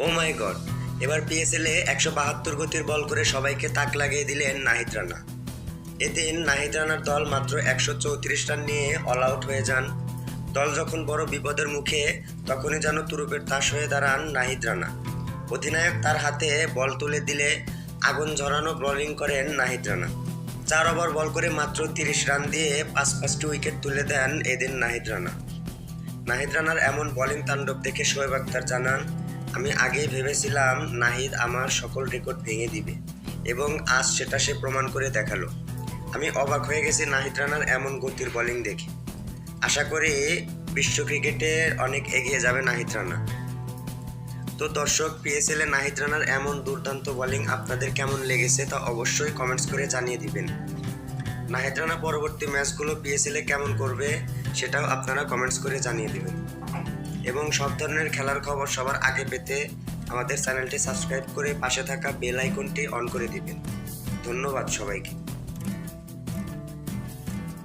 ও মাই god এবার PSL এ একশো বাহাত্তর গতির বল করে সবাইকে তাক লাগিয়ে দিলেন নাহিদ রানা। এদিন নাহিদ রানার দল মাত্র একশো চৌত্রিশ রান নিয়ে অল আউট হয়ে যান। দল যখন বড় বিপদের মুখে, তখনই যেন তুরুপের তাস হয়ে দাঁড়ান নাহিদ রানা। অধিনায়ক তার হাতে বল তুলে দিলে আগুন ঝরানো বোলিং করেন নাহিদ রানা। চার ওভার বল করে মাত্র তিরিশ রান দিয়ে পাঁচ পাঁচটি উইকেট তুলে দেন এদিন নাহিদ রানা। নাহিদ রানার এমন বোলিং তাণ্ডব দেখে শোয়েব আক্তার জানান আমি আগেই ভেবেছিলাম নাহিদ আমার সকল রেকর্ড ভেঙে দিবে এবং আজ সেটা সে প্রমাণ করে দেখাল। আমি অবাক হয়ে গেছি নাহিদ রানার এমন গতির বলিং দেখে। আশা করি বিশ্ব ক্রিকেটে অনেক এগিয়ে যাবে নাহিদ রানা। তো দর্শক পিএসএল এ নাহিদ রানার এমন দুর্দান্ত বোলিং আপনাদের কেমন লেগেছে তা অবশ্যই কমেন্টস করে জানিয়ে দিবেন। নাহিদ রানা পরবর্তী ম্যাচগুলো পিএসএল এ কেমন করবে সেটাও আপনারা কমেন্টস করে জানিয়ে দিবেন। এবং সব ধরনের খেলার খবর সবার আগে পেতে আমাদের চ্যানেলটি সাবস্ক্রাইব করে পাশে থাকা বেল আইকনটি অন করে দিবেন। ধন্যবাদ সবাইকে।